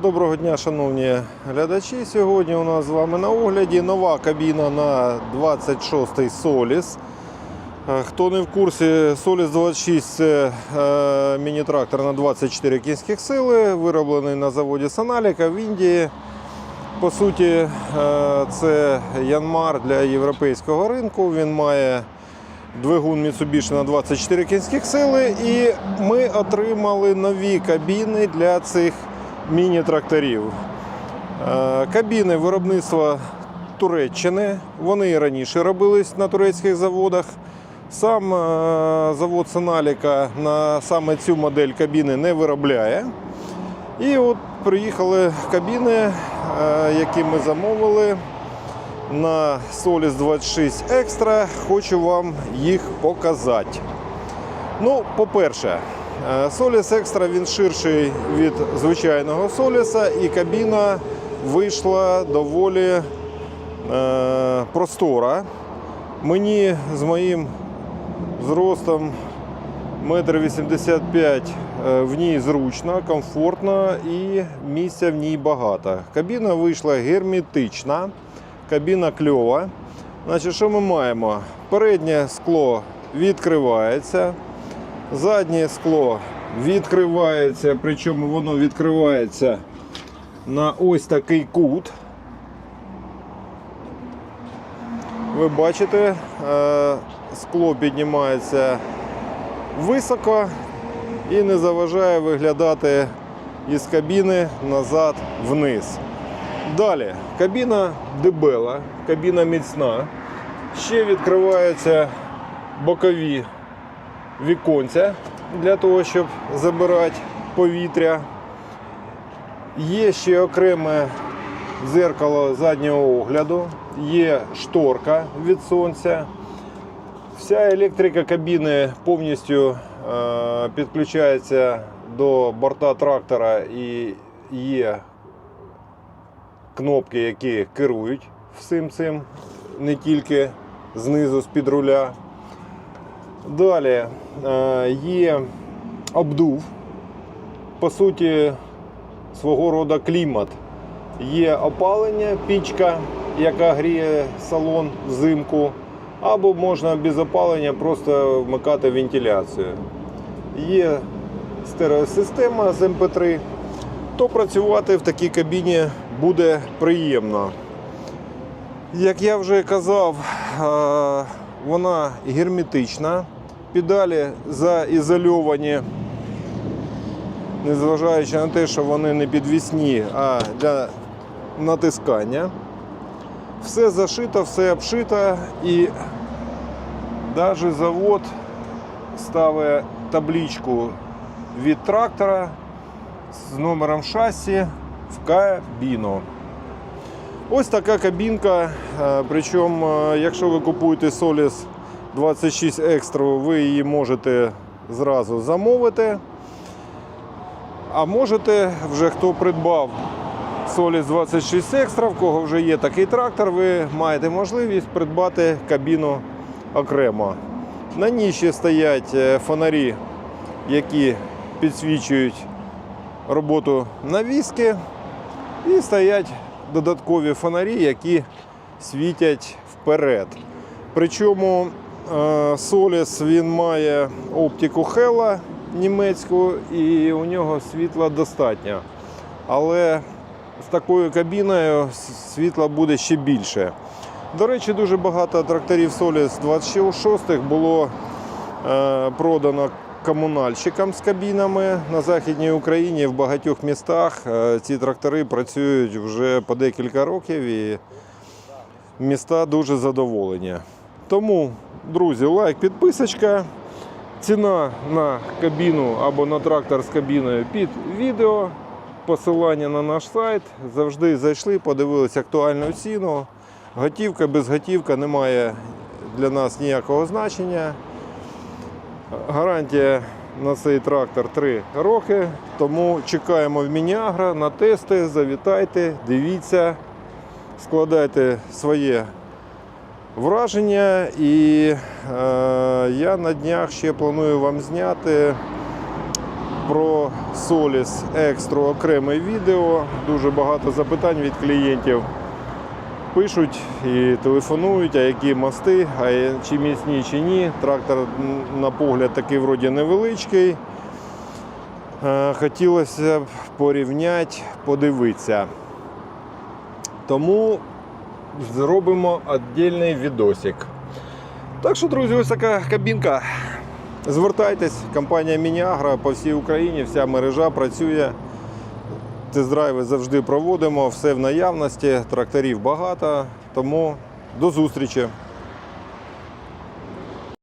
Доброго дня, шановні глядачі. Сьогодні у нас з вами на огляді нова кабіна на 26-й Solis. Е, Хто не в курсі, Solis 26 це е, міні-трактор на 24 кінських сили, вироблений на заводі Саналіка в Індії. По суті, е, це Янмар для європейського ринку. Він має двигун Mitsubishi на 24 кінських сили, і ми отримали нові кабіни для цих міні-тракторів. Е, Кабіни виробництва Туреччини. Вони і раніше робились на турецьких заводах. Сам е, завод Сеналіка на саме цю модель кабіни не виробляє. І от приїхали кабіни, е, які ми замовили на Solis 26 Extra. Хочу вам їх показати. Ну, по-перше, е, Solis Extra він ширший від звичайного Solis, і кабіна вийшла доволі е, простора. Мені з моїм зростом 1,85 м е, в ній зручно, комфортно і місця в ній багато. Кабіна вийшла герметична, кабіна кльова. Значить, що ми маємо? Переднє скло відкривається, заднє скло відкривається, причому воно відкривається на ось такий кут. Ви бачите, е, скло піднімається високо і не заважає виглядати із кабіни назад вниз. Далі кабіна дебела, кабіна міцна. Ще відкриваються бокові віконця для того, щоб забирати повітря. Є ще окреме дзеркало заднього огляду, є шторка від сонця. Вся електрика кабіни повністю е, підключається до борта трактора і є кнопки, які керують всім цим, не тільки знизу з-під руля. Далі е, є обдув, по суті, свого роду клімат. Є опалення, пічка, яка гріє салон взимку, або можна без опалення просто вмикати вентиляцію. Є стереосистема з МП3, то працювати в такій кабіні буде приємно. Як я вже казав, е, вона герметична, педалі заізольовані, незважаючи на те, що вони не підвісні, а для натискання. Все зашито, все обшито і навіть завод ставить табличку від трактора з номером шасі в кабіну. Ось така кабінка. е, Причому, е, якщо ви купуєте Solis 26 Extra, ви її можете зразу замовити. А можете, вже хто придбав Solis 26 Extra, в кого вже є такий трактор, ви маєте можливість придбати кабіну окремо. На ній ще стоять е, фонарі, які підсвічують роботу навіски. І стоять додаткові фонарі, які світять вперед. Причому е, Solis він має оптику Hella німецьку і у нього світла достатньо. Але з такою кабіною світла буде ще більше. До речі, дуже багато тракторів Solis 26 було е, продано комунальщикам з кабінами на Західній Україні в багатьох містах. Е, ці трактори працюють вже по декілька років і міста дуже задоволені. Тому, друзі, лайк, підписочка. Ціна на кабіну або на трактор з кабіною під відео. Посилання на наш сайт. Завжди зайшли, подивилися актуальну ціну. Готівка без готівка не має для нас ніякого значення. Гарантія на цей трактор 3 роки. Тому чекаємо в Мініагро на тести. Завітайте, дивіться, складайте своє враження. І е, я на днях ще планую вам зняти про Solis Extra окреме відео. Дуже багато запитань від клієнтів. Пишуть і телефонують, а які мости, а чи міцні, чи ні. Трактор на погляд такий вроді невеличкий. Е, Хотілося б порівняти, подивитися. Тому зробимо віддільний відосик. Так що, друзі, ось така кабінка. Звертайтесь, компанія Мініагра по всій Україні, вся мережа працює. Тест-драйви завжди проводимо, все в наявності, тракторів багато. Тому до зустрічі!